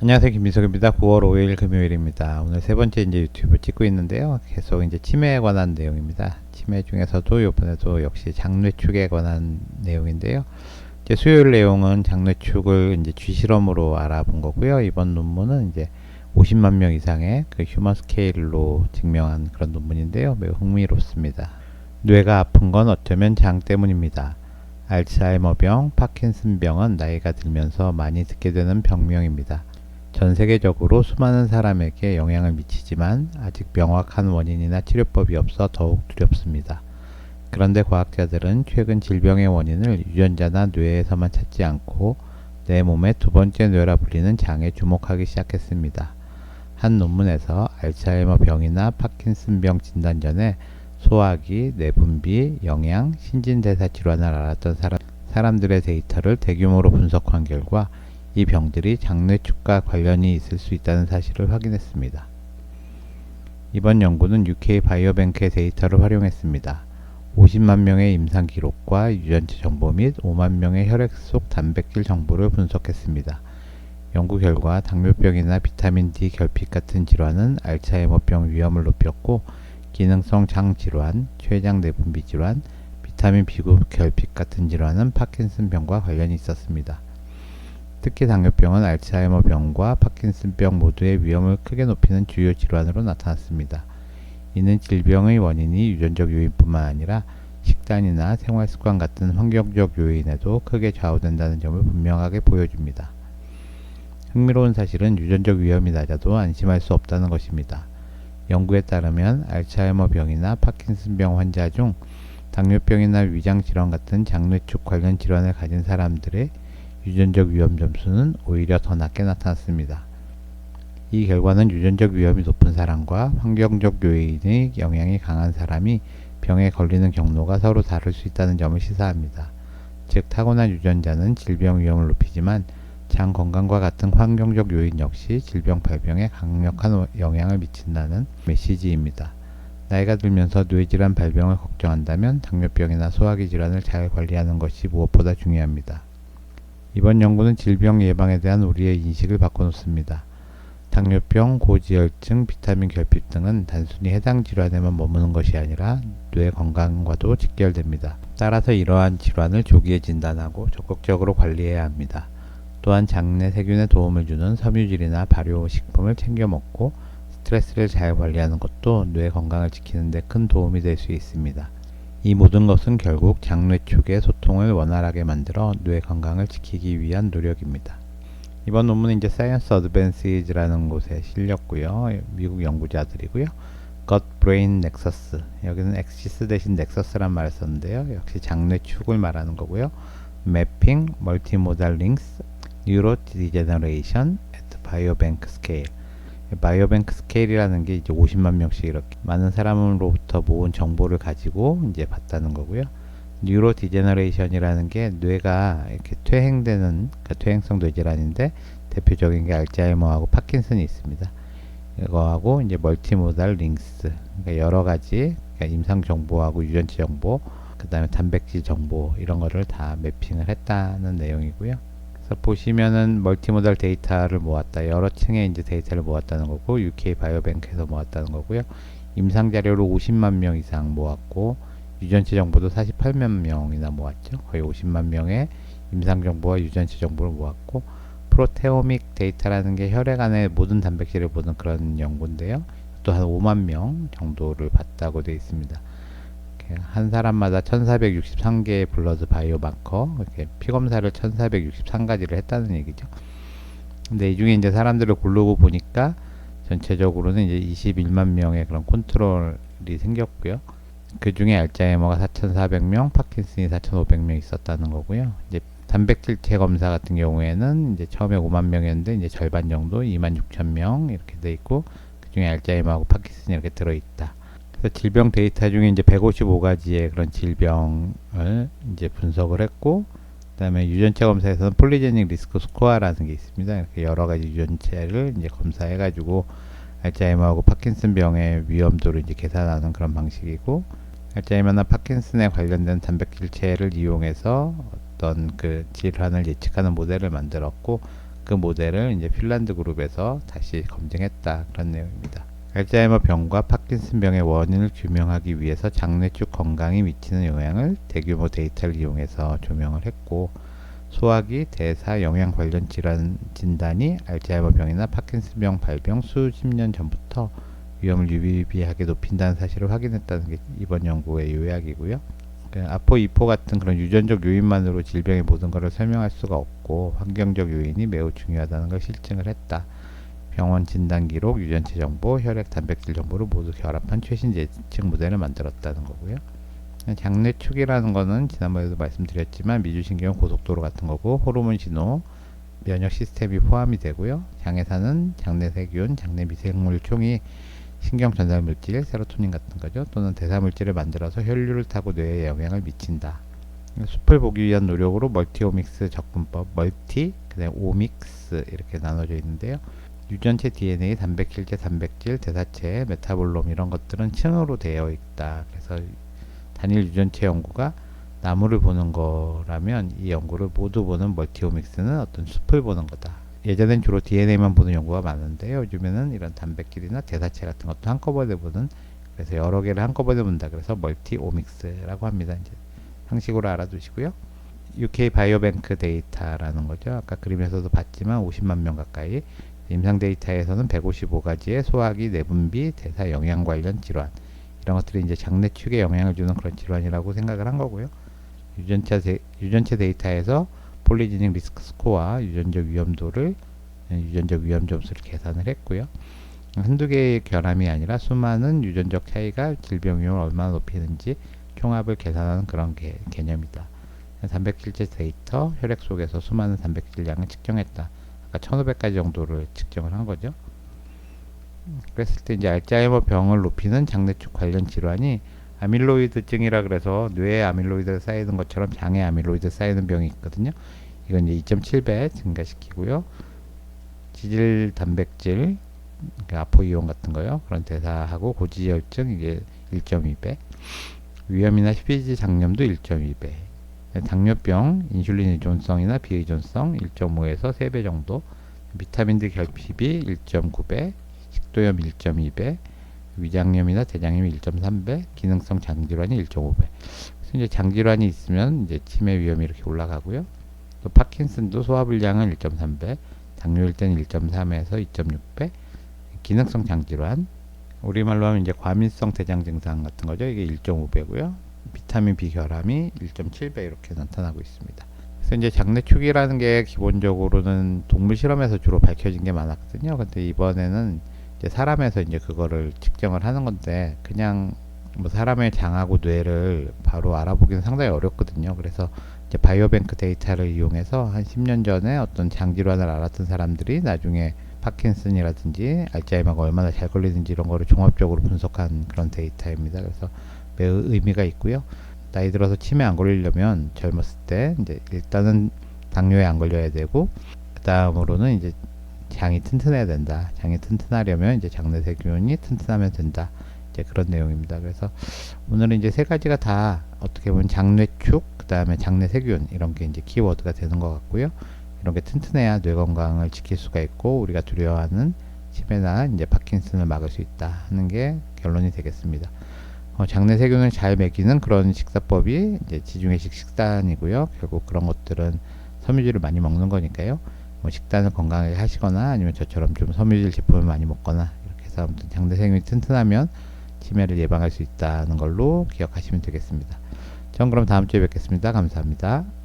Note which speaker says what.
Speaker 1: 안녕하세요 김민석입니다. 9월 5일 금요일입니다. 오늘 세 번째 이제 유튜브 찍고 있는데요. 계속 이제 치매에 관한 내용입니다. 치매 중에서도 이번에도 역시 장뇌축에 관한 내용인데요. 이제 수요일 내용은 장뇌축을 이제 쥐실험으로 알아본 거고요. 이번 논문은 이제 50만 명 이상의 그 휴먼 스케일로 증명한 그런 논문인데요. 매우 흥미롭습니다. 뇌가 아픈 건 어쩌면 장 때문입니다. 알츠하이머병, 파킨슨병은 나이가 들면서 많이 듣게 되는 병명입니다. 전 세계적으로 수많은 사람에게 영향을 미치지만 아직 명확한 원인이나 치료법이 없어 더욱 두렵습니다. 그런데 과학자들은 최근 질병의 원인을 유전자나 뇌에서만 찾지 않고 내 몸의 두 번째 뇌라 불리는 장에 주목하기 시작했습니다. 한 논문에서 알츠하이머 병이나 파킨슨병 진단 전에 소화기, 내분비, 영양, 신진대사 질환을 알았던 사람, 사람들의 데이터를 대규모로 분석한 결과 이 병들이 장뇌축과 관련이 있을 수 있다는 사실을 확인했습니다. 이번 연구는 UK 바이오뱅크의 데이터를 활용했습니다. 50만 명의 임상 기록과 유전체 정보 및 5만 명의 혈액 속 단백질 정보를 분석했습니다. 연구 결과 당뇨병이나 비타민 D 결핍 같은 질환은 알츠하이머병 위험을 높였고 기능성 장 질환, 췌장 내분비 질환, 비타민 비급 결핍 같은 질환은 파킨슨병과 관련이 있었습니다. 특히 당뇨병은 알츠하이머병과 파킨슨병 모두의 위험을 크게 높이는 주요 질환으로 나타났습니다. 이는 질병의 원인이 유전적 요인뿐만 아니라 식단이나 생활습관 같은 환경적 요인에도 크게 좌우된다는 점을 분명하게 보여줍니다. 흥미로운 사실은 유전적 위험이 낮아도 안심할 수 없다는 것입니다. 연구에 따르면 알츠하이머 병이나 파킨슨병 환자 중 당뇨병이나 위장 질환 같은 장뇌축 관련 질환을 가진 사람들의 유전적 위험 점수는 오히려 더 낮게 나타났습니다. 이 결과는 유전적 위험이 높은 사람과 환경적 요인의 영향이 강한 사람이 병에 걸리는 경로가 서로 다를 수 있다는 점을 시사합니다. 즉 타고난 유전자는 질병 위험을 높이지만 장 건강과 같은 환경적 요인 역시 질병 발병에 강력한 영향을 미친다는 메시지입니다. 나이가 들면서 뇌질환 발병을 걱정한다면 당뇨병이나 소화기 질환을 잘 관리하는 것이 무엇보다 중요합니다. 이번 연구는 질병 예방에 대한 우리의 인식을 바꿔놓습니다. 당뇨병, 고지혈증, 비타민 결핍 등은 단순히 해당 질환에만 머무는 것이 아니라 뇌 건강과도 직결됩니다. 따라서 이러한 질환을 조기에 진단하고 적극적으로 관리해야 합니다. 또한 장내 세균에 도움을 주는 섬유질이나 발효식품을 챙겨 먹고 스트레스를 잘 관리하는 것도 뇌 건강을 지키는 데 큰 도움이 될 수 있습니다. 이 모든 것은 결국 장뇌 축의 소통을 원활하게 만들어 뇌 건강을 지키기 위한 노력입니다. 이번 논문은 이제 사이언스 어드밴시즈라는 곳에 실렸고요. 미국 연구자들이고요. got brain nexus 여기는 엑시스 대신 넥서스란 말을 썼는데요. 역시 장뇌 축을 말하는 거고요. multimodal links, neurodegeneration at biobank scale 바이오뱅크 스케일 이라는 게 이제 50만 명씩 이렇게 많은 사람으로부터 모은 정보를 가지고 이제 봤다는 거고요. 뉴로 디제너레이션이라는 게 뇌가 이렇게 퇴행되는 그러니까 퇴행성 뇌질환인데 대표적인 게 알츠하이머하고 파킨슨이 있습니다. 이거하고 이제 멀티모달 링스 그러니까 여러 가지 그러니까 임상 정보하고 유전체 정보 그다음에 단백질 정보 이런 거를 다 매핑을 했다는 내용이고요. 그래서 보시면은 멀티모달 데이터를 모았다. 여러 층의 이제 데이터를 모았다는 거고 UK 바이오뱅크에서 모았다는 거고요. 임상 자료를 50만 명 이상 모았고 유전체 정보도 48만 명이나 모았죠. 거의 50만 명의 임상 정보와 유전체 정보를 모았고 프로테오믹 데이터라는 게 혈액 안에 모든 단백질을 보는 그런 연구인데요. 또 한 5만 명 정도를 봤다고 되어 있습니다. 한 사람마다 1463개의 블러드 바이오 마커 이렇게 피 검사를 1463가지를 했다는 얘기죠. 근데 이 중에 이제 사람들을 고르고 보니까 전체적으로는 이제 21만 명의 그런 컨트롤이 생겼고요. 그 중에 알츠하이머가 4,400명, 파킨슨이 4,500명 있었다는 거고요. 이제 단백질체 검사 같은 경우에는 이제 처음에 5만 명이었는데 이제 절반 정도 2만 6천 명 이렇게 돼 있고 그 중에 알츠하이머하고 파킨슨이 이렇게 들어 있다. 그래서 질병 데이터 중에 이제 155가지의 그런 질병을 이제 분석을 했고, 그다음에 유전체 검사에서는 폴리제닉 리스크 스코어라는 게 있습니다. 이렇게 여러 가지 유전체를 이제 검사해 가지고 알츠하이머하고 파킨슨 병의 위험도를 이제 계산하는 그런 방식이고, 알츠하이머나 파킨슨에 관련된 단백질체를 이용해서 어떤 그 질환을 예측하는 모델을 만들었고, 그 모델을 이제 핀란드 그룹에서 다시 검증했다 그런 내용입니다. 알츠하이머 병과 파킨슨 병의 원인을 규명하기 위해서 장내축 건강에 미치는 영향을 대규모 데이터를 이용해서 조명을 했고 소화기, 대사, 영양 관련 질환 진단이 알츠하이머 병이나 파킨슨 병 발병 수십 년 전부터 위험을 유비하게 높인다는 사실을 확인했다는 게 이번 연구의 요약이고요. 그 아포, 이포 같은 그런 유전적 요인만으로 질병의 모든 것을 설명할 수가 없고 환경적 요인이 매우 중요하다는 걸 실증을 했다. 병원 진단 기록, 유전체 정보, 혈액 단백질 정보를 모두 결합한 최신 예측 모델을 만들었다는 거고요. 장내 축이라는 거는 지난번에도 말씀드렸지만 미주신경 고속도로 같은 거고 호르몬 신호, 면역 시스템이 포함이 되고요. 장에 사는 장내 세균, 장내 미생물 총이 신경 전달 물질, 세로토닌 같은 거죠. 또는 대사 물질을 만들어서 혈류를 타고 뇌에 영향을 미친다. 숲을 보기 위한 노력으로 멀티오믹스 접근법, 멀티, 그다음 오믹스 이렇게 나눠져 있는데요. 유전체 DNA, 단백질제, 단백질, 대사체, 메타볼롬 이런 것들은 층으로 되어 있다. 그래서 단일 유전체 연구가 나무를 보는 거라면 이 연구를 모두 보는 멀티오믹스는 어떤 숲을 보는 거다. 예전엔 주로 DNA만 보는 연구가 많은데요. 요즘에는 이런 단백질이나 대사체 같은 것도 한꺼번에 보는 그래서 여러 개를 한꺼번에 본다. 그래서 멀티오믹스라고 합니다. 이제 형식으로 알아두시고요. UK 바이오뱅크 데이터라는 거죠. 아까 그림에서도 봤지만 50만 명 가까이 임상 데이터에서는 155가지의 소화기, 내분비, 대사 영양 관련 질환 이런 것들이 이제 장내 축에 영향을 주는 그런 질환이라고 생각을 한 거고요. 유전체 데, 유전체 데이터에서 폴리지닉 리스크 스코어, 유전적 위험도를 유전적 위험 점수를 계산을 했고요. 한두 개의 결함이 아니라 수많은 유전적 차이가 질병 위험을 얼마나 높이는지 총합을 계산하는 그런 개, 개념이다. 단백질제 데이터, 혈액 속에서 수많은 단백질 양을 측정했다. 아까 1500가지 정도를 측정을 한 거죠. 그랬을 때 이제 알츠하이머 병을 높이는 장내축 관련 질환이 아밀로이드증이라 그래서 뇌에 아밀로이드가 쌓이는 것처럼 장에 아밀로이드 쌓이는 병이 있거든요. 이건 이제 2.7배 증가시키고요. 지질 단백질, 그러니까 아포이온 같은 거요. 그런 대사하고 고지혈증 이게 1.2배. 위염이나 희비지 장염도 1.2배. 당뇨병, 인슐린 의존성이나 비의존성 1.5에서 3배 정도. 비타민 D 결핍이 1.9배, 식도염 1.2배, 위장염이나 대장염이 1.3배, 기능성 장질환이 1.5배. 그래서 이제 장질환이 있으면 이제 치매 위험이 이렇게 올라가고요. 또 파킨슨도 소화불량은 1.3배, 당뇨일 때는 1.3에서 2.6배, 기능성 장질환, 우리말로 하면 이제 과민성 대장 증상 같은 거죠. 이게 1.5배고요. 비타민 B 결함이 1.7배 이렇게 나타나고 있습니다. 그래서 이제 장내축이라는 게 기본적으로는 동물 실험에서 주로 밝혀진 게 많았거든요. 근데 이번에는 이제 사람에서 이제 그거를 측정을 하는 건데 그냥 뭐 사람의 장하고 뇌를 바로 알아보기는 상당히 어렵거든요. 그래서 이제 바이오뱅크 데이터를 이용해서 한 10년 전에 어떤 장질환을 알았던 사람들이 나중에 파킨슨이라든지 알츠하이머가 얼마나 잘 걸리는지 이런 거를 종합적으로 분석한 그런 데이터입니다. 그래서 매우 의미가 있고요. 나이 들어서 치매 안 걸리려면 젊었을 때 이제 일단은 당뇨에 안 걸려야 되고 그 다음으로는 이제 장이 튼튼해야 된다. 장이 튼튼하려면 이제 장내 세균이 튼튼하면 된다. 이제 그런 내용입니다. 그래서 오늘은 이제 세 가지가 다 어떻게 보면 장뇌축, 그 다음에 장내 세균 이런 게 이제 키워드가 되는 것 같고요. 이런 게 튼튼해야 뇌 건강을 지킬 수가 있고 우리가 두려워하는 치매나 이제 파킨슨을 막을 수 있다 하는 게 결론이 되겠습니다. 어, 장내 세균을 잘 먹이는 그런 식사법이 이제 지중해식 식단이고요. 결국 그런 것들은 섬유질을 많이 먹는 거니까요. 뭐 식단을 건강하게 하시거나 아니면 저처럼 좀 섬유질 제품을 많이 먹거나 이렇게 해서 아무튼 장내 세균이 튼튼하면 치매를 예방할 수 있다는 걸로 기억하시면 되겠습니다. 전 그럼 다음 주에 뵙겠습니다. 감사합니다.